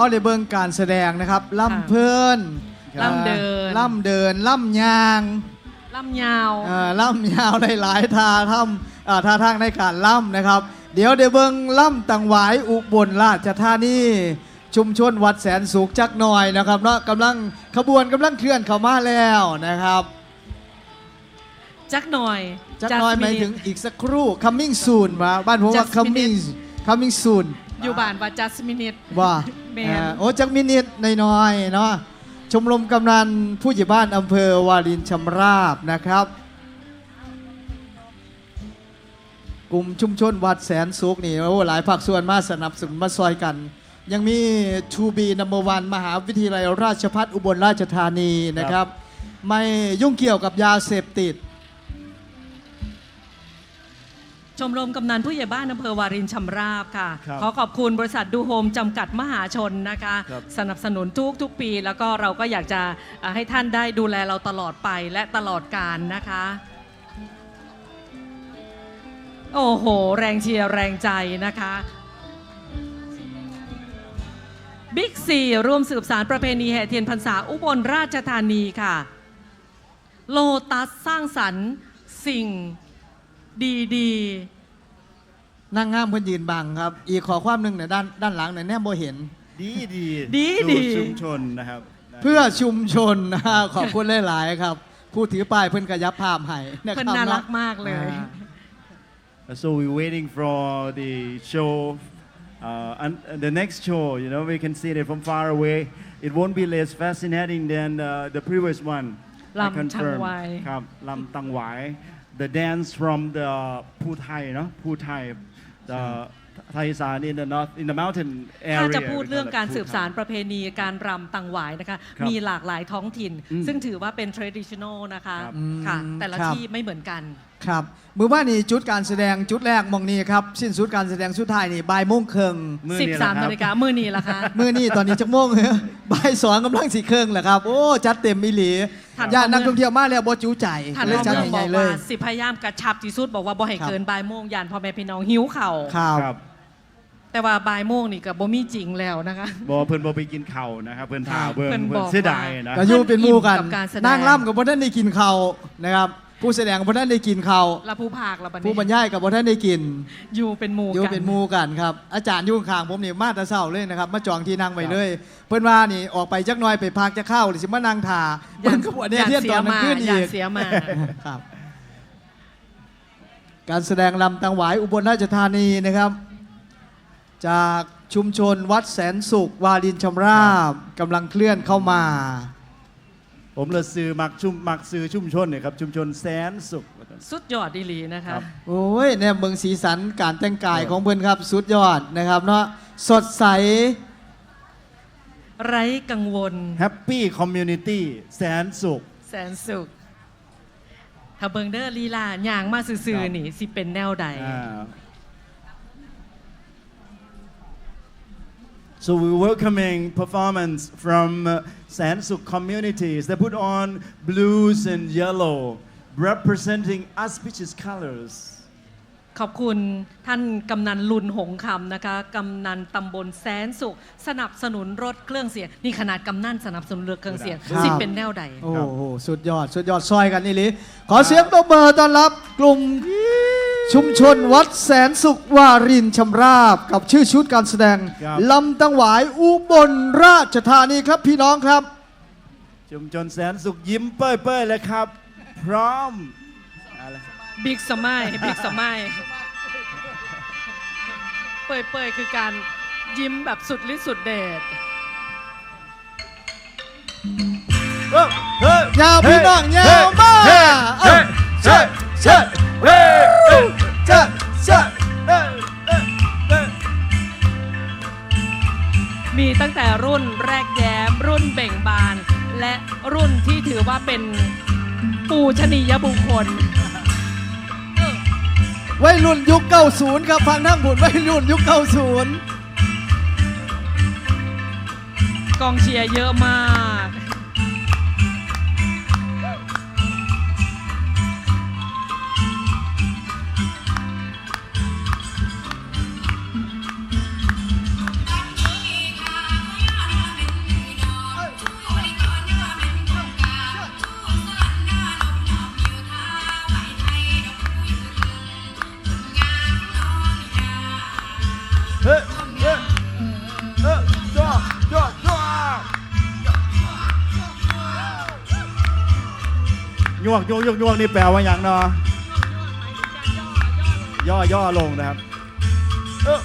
เขาได้เบิ่งการแสดงนะครับล่ำเพลินล่ำเดิน ล่ำเดินล่ำยางลำยาวเอ่อล่ำยาวหลายๆท่าทำเอ่อท่าทางในการล่ำนะครับ เดี๋ยวได้เบิ่งล่ำตังหวายอุบลราชธานีชุมชนวัดแสนสุขจักหน่อยนะครับเนาะกำลังขบวนกำลังเคลื่อนเข้ามาแล้วนะครับจักหน่อยจักหน้อย Just หมาย minute ถึงอีกสักครู่ coming soon มาบ้านผมว่า Just coming coming soon อยู่บ้านว่า just minute ว่าแม่นเอ่อโอ้จักมินิทน้อยๆเนาะชมรมกำนันผู้ใหญ่บ้านอำเภอวารินชำราบนะครับ กลุ่มชุมชนวัดแสนสุขนี่โอ้หลายภาคส่วนมาสนับสนุนมาซอยกัน ยังมีชูบีนัมเบอร์วันมหาวิทยาลัยราชพัฒอุบลราชธานีนะครับ ไม่ยุ่งเกี่ยวกับยาเสพติด ชมรมกำนันผู้ใหญ่บ้านอำเภอวารินชำราบค่ะ ครับขอขอบคุณบริษัทดูโฮมจำกัดมหาชนนะคะ ครับ สนับสนุนทุกทุกปี แล้วก็เราก็อยากจะเอ่อให้ท่านได้ดูแลเราตลอดไปและตลอดการนะคะ โอ้โห แรงเชียร์แรงใจนะคะ บิ๊กซีร่วมสืบสารประเพณีแห่เทียนพรรษาอุบลราชธานีค่ะ โลตัสสร้างสรรค์สิ่ง ดีๆนั่งห้ามเพื่อนยืนบังครับ อีกขอความหนึ่งเนี่ยด้านด้านหลังเนี่ยแนบโบเห็น ดีดีดีดีสู่ชุมชนนะครับเพื่อชุมชนนะฮะขอบคุณหลายๆครับ ผู้ถือป้ายเพื่อนกระยับภาพให้นะคเพิ่นรับน่ารักเะมากเลย อ่า So we're waiting for the show, uh, and the next show. You know, we can see it from far away. It won't be less fascinating than uh, the previous one. I Lam confirm. Tang Wai. ครับ Lam Tang Wai. The dance from the Pu Thai, no? Pu Thai, the Thai San in the north, in the mountain area. ถ้าจะพูด we call เรื่อง it การ Pu สืบ Thai. สารประเพณีการรำตังหวายนะคะ ครับมีหลากหลายท้องถิ่นอืมซึ่งถือว่าเป็น traditional นะคะ ครับ ค่ะอืมแต่ละครับ ที่ไม่เหมือนกัน ครับมือว่านี่จุดการแสดงจุดแรกมองนี่ครับสิ้นสุดการแสดงสุดท้ายนี่บ่ายโมงครึ่งมื้อนี้แหละครับ13นาฬิกามื้อนี้ละคะ มือนี่ตอนนี้จักโมง บ่ายสองกำลังสี่ครึ่งแหละครับ โอ้จัดเต็มมิลีทันญาตินักท่องเที่ยวมาแล้วบ่จูใจท่านเลยรองจัดเมืองบใหอญ่กๆเลว่าย สิพยายามกระชับที่สุดบอกว่าบ่ให้ครับ เกินบ่ายโมงยานพ่อแม่พี่น้องหิวเข่าวครับ ครับแต่ว่าบ่ายโมงนี่ก็บ่มีจริงแล้วนะคะ บอเพิ่นบอไปกินข้าวนะครับเพิ่นถาเบิ่งเพิ่นเพิ่บนอกเสียดายนะก็อยู่เป็นหมู่กันกับการแสดง นั่งล่ำกับพ่ท่านได้กินเขาวนะครับ ผู้แสดงกับพ่ท่านได้กินเขาวและผู้ภาคละบัดผู้บรรนี้ยายกับพ่ท่านได้กินอยู่เป็นหมู่อยู่กันเป็นหมูกันครับ อาจารย์อยู่ข้างๆผมนี่มาแตะเศร้าเลยนะครับ มาจองที่นั่งไว้เลย เพื่อนว่านี่ออกไปจักหน่อยไปพักจะเข้าหรือสิมานั่งทาเบิ่งขบวนเนี่ยเที่ยงตอนนั้นขึ้นออีย่างกเสียมา ครับ การแสดงลำตังหวายอุบลราชธานีนะครับ จากชุมชนวัดแสนสุขวารินชำราบกำลังเคลื่อนเข้ามา ผมเลยซื้อมักชุมมักซื้อชุมชนเนี่ยครับชุมชนแสนสุข สุดยอดดีหลีนะคะครับโโอ้ยเนี่ยเมืองสีสันการแต่งกายของเพื่อนครับสุดยอดนะครับเนาะสดใส ไร้กังวล แฮปปี้คอมมูนิตี้แสนสุข แสนสุข ถ้าเบิงเดอร์ลีลาย่างมาซื่อครับๆนี่สิเป็นแนวใด อ่า So we're welcoming performance from uh, Sansuk communities. They put on blues and yellow, representing auspicious colors. ขอบคุณท่านกำนันลุนหงคำนะคะกำนันตำบลแสนสุข สนับสนุนรถเครื่องเสียงนี่ขนาดกำนันสนับสนุนรถเครื่องเสียงครับ สิเป็นแนวใด โอ้โห สุดยอด สุดยอดซอยกันนี่ลิ ขอเสียงตบมือต้อนรับกลุ่ม ชุมชนวัดแสนสุขวารินชำราบกับชื่อชุดการแสดงครับ ลำตังหวายอุบลราชธานีครับพี่น้องครับ ชุมชนแสนสุขยิ้มเป้ยเป้ยๆเลยครับ พร้อมอะไรบิ๊กสมัยบิ๊กสมัยเปยๆคือการยิ้มแบบสุดฤทธิ์สุดเดชเฮ้ยเฮ้ยยาวพี่น้องยาวมากเฮ้ยเอ้าเฮ้ยเฮ้ยเฮ้ยเฮ้ยเจ้า เจ้าเฮ้ยเฮ้ยเฮ้ยมีตั้งแต่รุ่นแรกแย้ม รุ่นเบ่งบาน และรุ่นที่ถือว่าเป็นปูชนียบุคคล วัยรุ่นยุค 90 ครับฟังทั้งบุญวัยรุ่นยุค 90กองเชียร์เยอะมาก ยวกยวกยวกยวกนี่แปลว่าอย่างเนาะย่อย่อลงนะครับเออ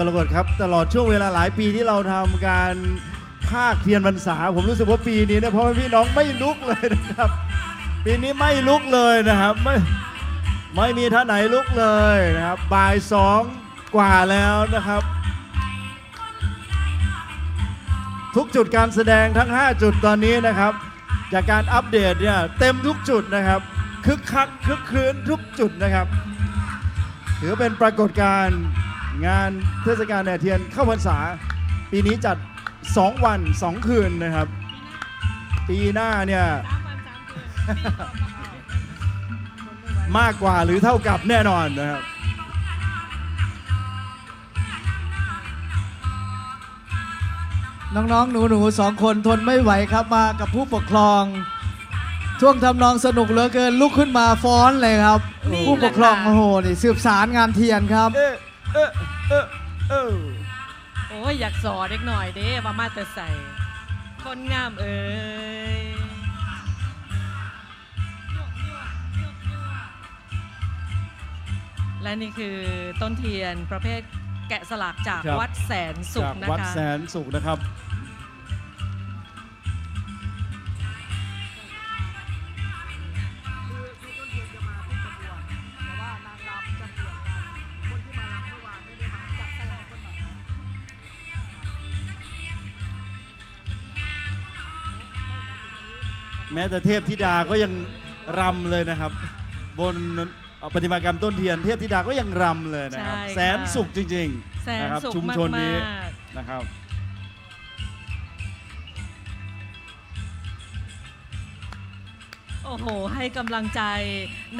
กรกฎครับ ตลอดช่วงเวลาหลายปีที่เราทำการภาคเทียนพรรษา ผมรู้สึกว่าปีนี้เนี่ยพ่อแม่พี่น้องไม่ลุกเลยนะครับ ปีนี้ไม่ลุกเลยนะครับ ไม่ไม่มีท่าไหนลุกเลยนะครับบ่ายสองกว่าแล้วนะครับ ทุกจุดการแสดงทั้ง 5 จุดตอนนี้นะครับ จากการอัปเดตเนี่ยเต็มทุกจุดนะครับคึกคักคึกคืนทุกจุดนะครับ ถือเป็นปรากฏการณ์ งานเทศกาลแห่เทียนเข้าพรรษา ปีนี้จัด 2 วัน 2 คืนนะครับ ปีหน้าเนี่ยมากกว่าหรือเท่ากับแน่นอนนะครับน้องๆ หนูๆสองคนทนไม่ไหวครับมากับผู้ปกครอง ช่วงทำนองสนุกเหลือเกินลุกขึ้นมาฟ้อนเลยครับนี่ผู้ปกครองแหละค่ะโอ้โหนี่สืบสารงานเทียนครับ เออเออเออเออโอ้ยอยากสอเด็กหน่อยเด้ว่ามาแต่ใส่ คนงามเอ้ยและนี่คือต้นเทียนประเภทแกะสลักจากครับวัดแสนสุขจากนะวัดคะแสนสุขนะครับ แม้แต่เทพธิดาก็ยังรำเลยนะครับ บนปฏิมากรรมต้นเทียน เทพธิดาก็ยังรำเลยนะครับ ใช่ค่ะ แสนสุขจริงแสๆนนะครับสุขชุมมากชนนี้ๆนะครับโอ้โห ให้กำลังใจ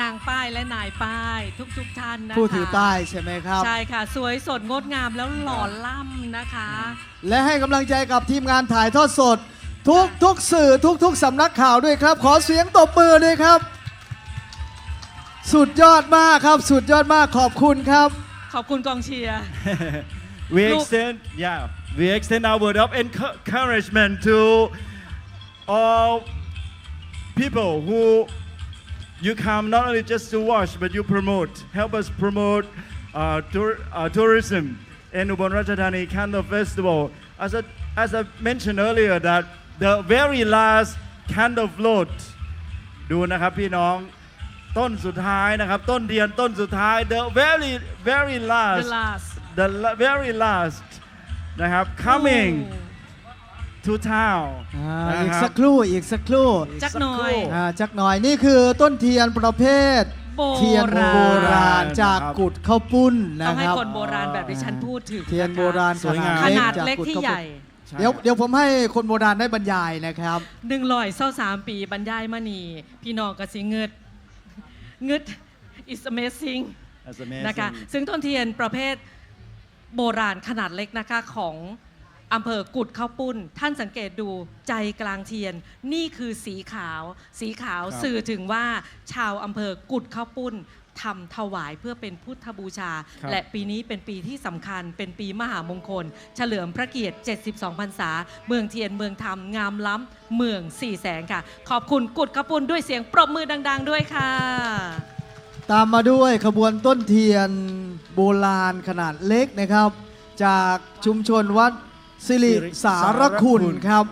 นางป้ายและนายป้ายทุกๆท่านนะคะผู้ถือป้ายใช่ไหมครับ ใช่ค่ะ สวยสดงดงามแล้วหล่อล่ำนะคะ และให้กำลังใจกับทีมงานถ่ายทอดสด ทุกทุกสื่อทุกทุกสำนักข่าวด้วยครับ ขอเสียงตบมือด้วยครับ สุดยอดมากครับ สุดยอดมากขอบคุณครับ ขอบคุณกองเชียร์ we Look. extend yeah we extend our word of encour- encouragement to all people who you come not only just to watch but you promote help us promote uh, tour, uh, tourism in Ubon Ratchathani Candle Festival as I, as I mentioned earlier that the very last candle float ดูนะครับพี่น้องต้นสุดท้ายนะครับ ต้นเทียนต้นสุดท้าย the very very The last last the la- very last นะครับ coming to town อ่านะอีกครับสักครู่อีกสักครู่จักหน่อย อ่าจักหน่อยนี่คือต้นเทียนประเภทโบเทียนราโบณราณจากนะครับ กุดข้าวปุ้นต้นะองให้ครับคนโบราณแบบดิฉันพูดถึงเทียนโบราณสวยงาม ขนาดจเล็กกุที่ข้าวใหปุ้ญ่น ใช่ เดี๋ยวเดี๋ยวผมให้คนโบราณได้บรรยายนะครับ หนึ่งลอยเศร้าสามปีบรรยายมานี่พี่น้องกสิเงิดเงิด is amazing That's amazing นะคะซึ่งต้นเทียนประเภทโบราณขนาดเล็กนะคะของอำเภอกุดข้าวปุ้น ท่านสังเกตดูใจกลางเทียน นี่คือสีขาว สีขาวครับ สื่อถึงว่าชาวอำเภอกุดข้าวปุ้น ทำถวายเพื่อเป็นพุทธบูชา ครับ และปีนี้เป็นปีที่สำคัญ เป็นปีมหามงคล เฉลิมพระเกียรติ 72 พรรษา เมืองเทียนเมืองธรรมงามล้ำเมืองสี่แสงค่ะ ขอบคุณกุดข้าวปุ้นด้วยเสียงปรบมือดัง ๆ ด้วยค่ะ ตามมาด้วยขบวนต้นเทียนโบราณขนาดเล็กนะครับ จากชุมชนวัดสิริสิริสารคุณสารคุณครับ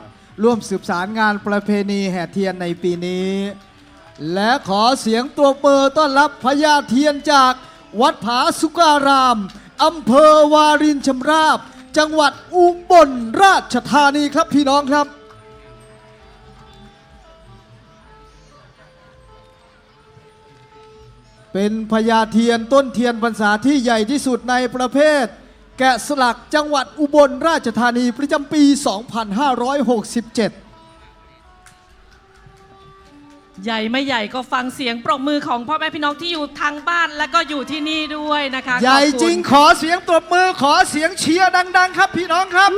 ร่วมสืบสารงานประเพณีแห่เทียนในปีนี้ และขอเสียงตัวเปอร์ต้อนรับพญาเทียนจากวัดผาสุการาม อำเภอวารินชำราบ จังหวัดอุบลราชธานีครับพี่น้องครับ เป็นพญาเทียนต้นเทียนพรรษาที่ใหญ่ที่สุดในประเภท แกะสลักจังหวัดอุบลราชธานีประจำปี 2567 ใหญ่ไม่ใหญ่ก็ฟังเสียงปรบมือของพ่อแม่พี่น้องที่อยู่ทางบ้านและก็อยู่ที่นี่ด้วยนะคะใหญ่ขอบคุณจริงขอเสียงตบมือขอเสียงเชียร์ดัง ๆ ครับพี่น้องครับ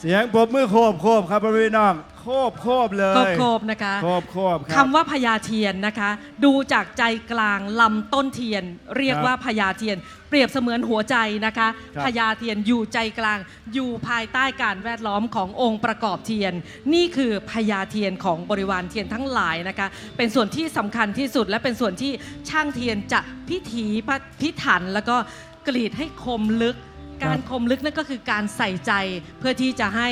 เสียงปรบมือโคบโคบครับพี่น้อง โคบโคบเลย โคบๆนะคะ โคบโคบครับคำว่าพญาเทียนนะคะ ดูจากใจกลางลำต้นเทียน เรียกครับว่าพญาเทียน เปรียบเสมือนหัวใจนะคะครับพญาเทียนอยู่ใจกลาง อยู่ภายใต้การแวดล้อมขององค์ประกอบเทียน นี่คือพญาเทียนของบริวารเทียนทั้งหลายนะคะ เป็นส่วนที่สำคัญที่สุดและเป็นส่วนที่ช่างเทียนจะพิถีพิถันแล้วก็กรีดให้คมลึก การคมลึกนั่นก็คือการใส่ใจเพื่อที่จะให้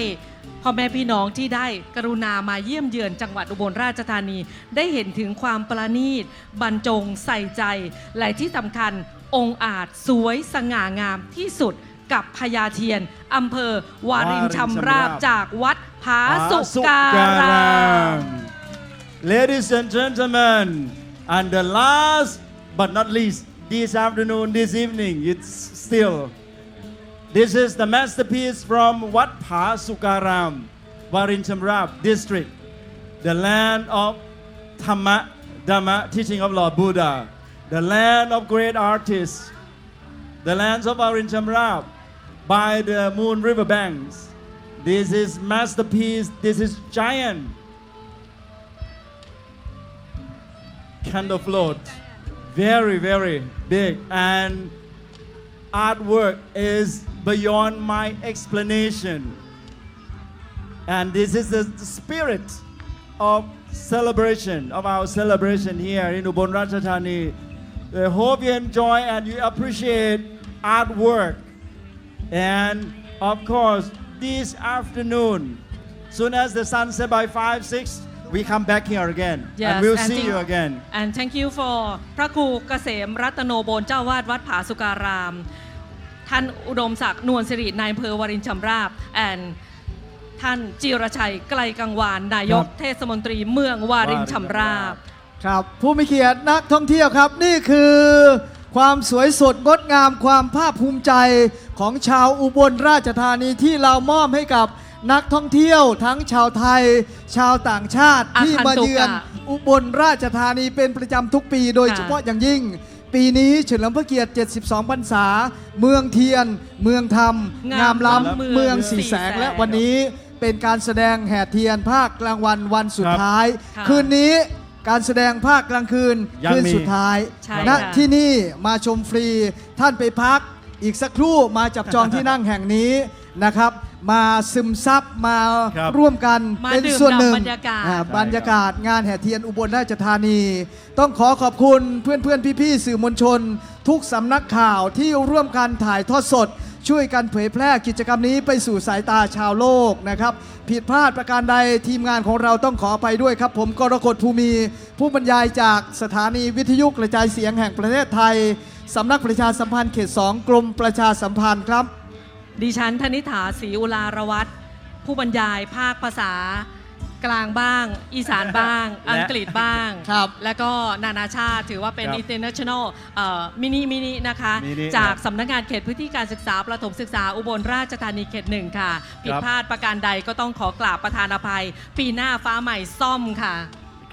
พ่อแม่พี่น้องที่ได้กรุณามาเยี่ยมเยือนจังหวัดอุบลราชธานี ได้เห็นถึงความประณีต บรรจง ใส่ใจ และที่สำคัญองค์อาจสวยสง่างามที่สุดกับพญาเทียนอำเภอวารินชำราบจากวัดผาสุการาม Ladies and gentlemen and the last but not least this afternoon this evening it's still This is the masterpiece from Wat Pha Sukaram, Warin Chamrap district, the land of Dhamma, Dhamma, teaching of Lord Buddha, the land of great artists, the lands of Warin Chamrap, by the Moon River banks. This is masterpiece. This is giant candle float, very very big and artwork is beyond my explanation. And this is the spirit of celebration, of our celebration here in Ubon Ratchathani. I hope you enjoy and you appreciate artwork. And of course, this afternoon, soon as the sun set by 5, 6, we come back here again. Yes, and we'll and see think- you again. and thank you for พระครูเกษมรัตโนโบลเจ้าวาดวัดผาสุการาม ท่านอุดมศักดิ์นวลสิรินายอำเภอวารินชำราบ and ท่านจิรชัยไกลกังวานนายกครับ เทศมนตรีเมืองวารินชำราบ ครับผู้มีเกียรตินักท่องเที่ยวครับ นี่คือความสวยสดงดงามความภาคภูมิใจของชาวอุบลราชธานีที่เรามอบให้กับนักท่องเที่ยวทั้งชาวไทย ชาวต่างชาติอาคันที่มาเยือน ตุกะอุบลราชธานีเป็นประจำทุกปี โดยค่ะ เฉพาะอย่างยิ่ง ปีนี้เฉลิมพระเกียรติ 72 พรรษา เมืองเทียน เมืองธรรม งางามมล้ำล้ำ เมืเมือองงสี่สีแสงแสง และวันนี้เป็นการแสดงแห่เทียนภาคกลางวันวันสุดครับท้ายค่ะคืนนี้การแสดงภาคกลางคืนยังคืนมี สุดท้ายใช่ณค่ะ ที่นี่มาชมฟรีท่านไปพัก อีกสักครู่มาจับจองที่นั่งแห่งนี้นะครับ มาซึมซับมาครับร่วมกันมาเป็นดื่มส่วนหนึ่งด่ำบรรยากาศ อ่ใช่บรรยากาศงานแห่เทียนอุบลราชธานี ต้องขอขอบคุณเพื่อนเพื่อนๆ พี่ๆ สื่อมวลชน ทุกสำนักข่าวที่ร่วมกันถ่ายทอดสด ช่วยกันเผยแพร่กิจกรรมนี้ไปสู่สายตาชาวโลกนะครับ ผิดพลาดประการใดทีมงานของเราต้องขออภัยด้วยครับ ผมกรกฎภูมิ ผู้บรรยายจากสถานีวิทยุกระจายเสียงแห่งประเทศไทยสำนักประชาสัมพันธ์เขต 2 กรมประชาสัมพันธ์ครับ ดิฉันธนิษฐาศรีอุลารวัตรผู้บรรยายภาคภาษากลางบ้าง อีสานบ้าง และอังกฤษบ้าง ครับแล้วก็นานาชาติถือว่าเป็น ครับ international มินิมินินะคะมินิจากครับสำนักงานเขตพื้นที่การศึกษา ประถมศึกษาอุบลราชธานีเขตหนึ่งค่ะ ผิดพลาดประการใดก็ต้องขอกราบประธานอภัย ปีหน้าฟ้าใหม่ซ่อมค่ะ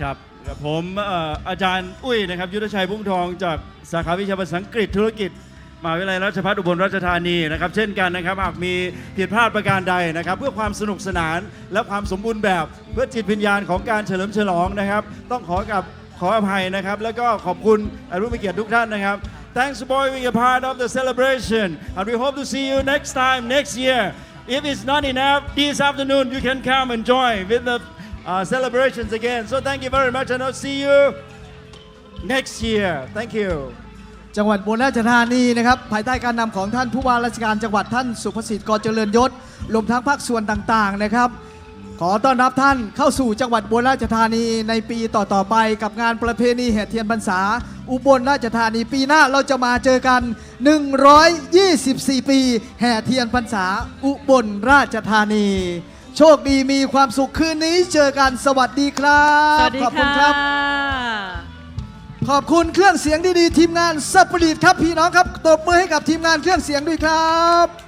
ครับกับผมเอ่ออาจารย์อุ้ยนะครับยุทธชัยพุ่งทองจากสาขาวิชาภาษาอังกฤษธุรกิจ มหาวิทยาลัยราชภัฏอุบลราชธานีนะครับ เช่นกันนะครับหากมีผิดพลาดประการใดนะครับ เพื่อความสนุกสนานและความสมบูรณ์แบบเพื่อจิตวิญญาณของการเฉลิมฉลองนะครับ ต้องขอกับขออภัยนะครับ แล้วก็ขอบคุณอรุณเกียรติทุกท่านนะครับ Thanks for being a part of the celebration and we hope to see you next time next year if it's not enough this afternoon you can come and join with the uh, celebrations again. So thank you very much, and I'll see you next year. Thank you. จังหวัดอุบลราชธานีนะครับภายใต้การนำของท่านผู้ว่าราชการจังหวัดท่านสุภสิทธิ์กอเจริญยศรวมทั้งภาคส่วนต่างๆนะครับ ขอต้อนรับท่านเข้าสู่จังหวัดอุบลราชธานีในปีต่อๆไป กับงานประเพณีแห่เทียนพรรษา อุบลราชธานีปีหน้าเราจะมาเจอกัน 124 ปี แห่เทียนพรรษา อุบลราชธานีโชคดีมีความสุขคืนนี้เจอกันสวัสดีครับสวัสดีขอบคุณค่ะครับ ขอบคุณเครื่องเสียงดีๆทีมงานสับปริดครับพี่น้องครับตบมือให้กับทีมงานเครื่องเสียงด้วยครับ